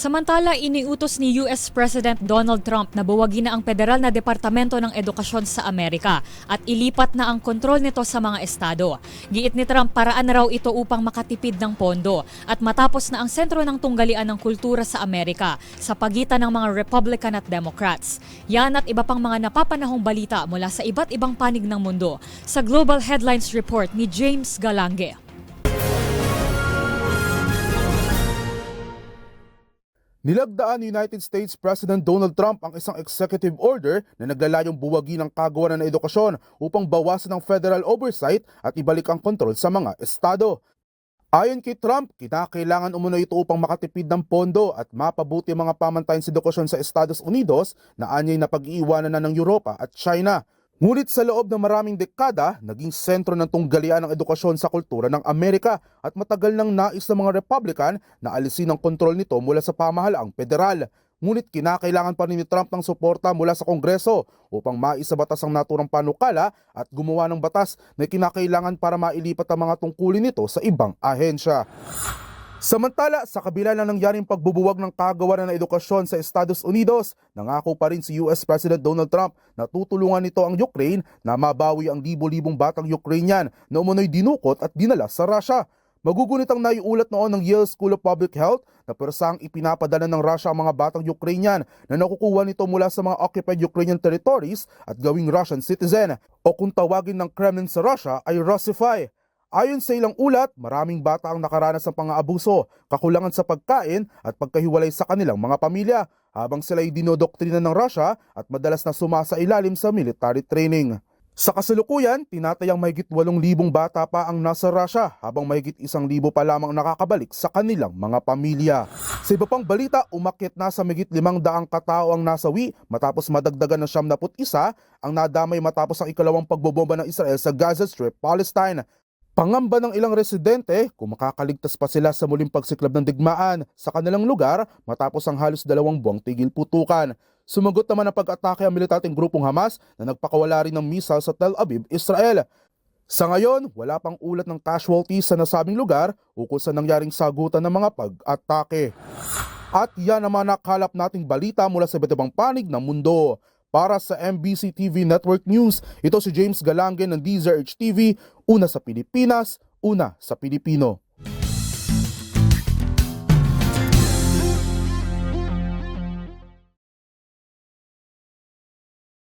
Samantala, iniutos ni US President Donald Trump na buwagin na ang Federal na Departamento ng Edukasyon sa Amerika at ilipat na ang kontrol nito sa mga estado. Giit ni Trump paraan raw ito upang makatipid ng pondo at matapos na ang sentro ng tunggalian ng kultura sa Amerika sa pagitan ng mga Republican at Democrats. Yan at iba pang mga napapanahong balita mula sa iba't ibang panig ng mundo sa Global Headlines Report ni James Galange. Nilagdaan ni United States President Donald Trump ang isang executive order na naglalayong buwagi ng kagawaran ng edukasyon upang bawasan ang federal oversight at ibalik ang kontrol sa mga estado. Ayon kay Trump, kinakailangan umano ito upang makatipid ng pondo at mapabuti mga pamantayan sa edukasyon sa Estados Unidos na anyay na pag-iiwanan na ng Europa at China. Ngunit sa loob ng maraming dekada, naging sentro ng tunggalian ng edukasyon sa kultura ng Amerika at matagal nang nais ng mga Republican na alisin ang kontrol nito mula sa pamahalaang federal. Ngunit kinakailangan pa ni Trump ng suporta mula sa Kongreso upang maisabatas ang naturang panukala at gumawa ng batas na kinakailangan para mailipat ang mga tungkulin nito sa ibang ahensya. Samantala, sa kabila ng nangyaring pagbubuwag ng kagawaran ng edukasyon sa Estados Unidos, nangako pa rin si US President Donald Trump na tutulungan nito ang Ukraine na mabawi ang libo-libong batang Ukrainian na umunoy dinukot at dinala sa Russia. Magugunit ang naiulat noon ng Yale School of Public Health na persang ipinapadala ng Russia ang mga batang Ukrainian na nakukuha nito mula sa mga occupied Ukrainian territories at gawing Russian citizen o kung tawagin ng Kremlin sa Russia ay Russify. Ayon sa ilang ulat, maraming bata ang nakaranas ng pang-aabuso, kakulangan sa pagkain at pagkahiwalay sa kanilang mga pamilya habang sila ay dinodoktrina ng Russia at madalas na sumasa ilalim sa military training. Sa kasalukuyan, tinatayang mahigit 8,000 bata pa ang nasa Russia habang mahigit 1,000 pa lamang nakakabalik sa kanilang mga pamilya. Sa iba pang balita, umakyat na sa mahigit 500 katao ang nasawi matapos madagdagan ng 71 ang nadamay matapos ang ikalawang pagbobomba ng Israel sa Gaza Strip, Palestine. Pangamba ng ilang residente kung makakaligtas pa sila sa muling pagsiklab ng digmaan sa kanilang lugar matapos ang halos dalawang buwang tigil putukan. Sumagot naman ang pag-atake ang militanteng grupong Hamas na nagpakawala rin ng missile sa Tel Aviv, Israel. Sa ngayon, wala pang ulat ng casualties sa nasabing lugar ukol sa nangyaring sagutan ng mga pag-atake. At yan naman nakalap nating balita mula sa iba't panig ng mundo. Para sa MBC TV Network News, ito si James Galange ng DZRH TV, una sa Pilipinas, una sa Pilipino.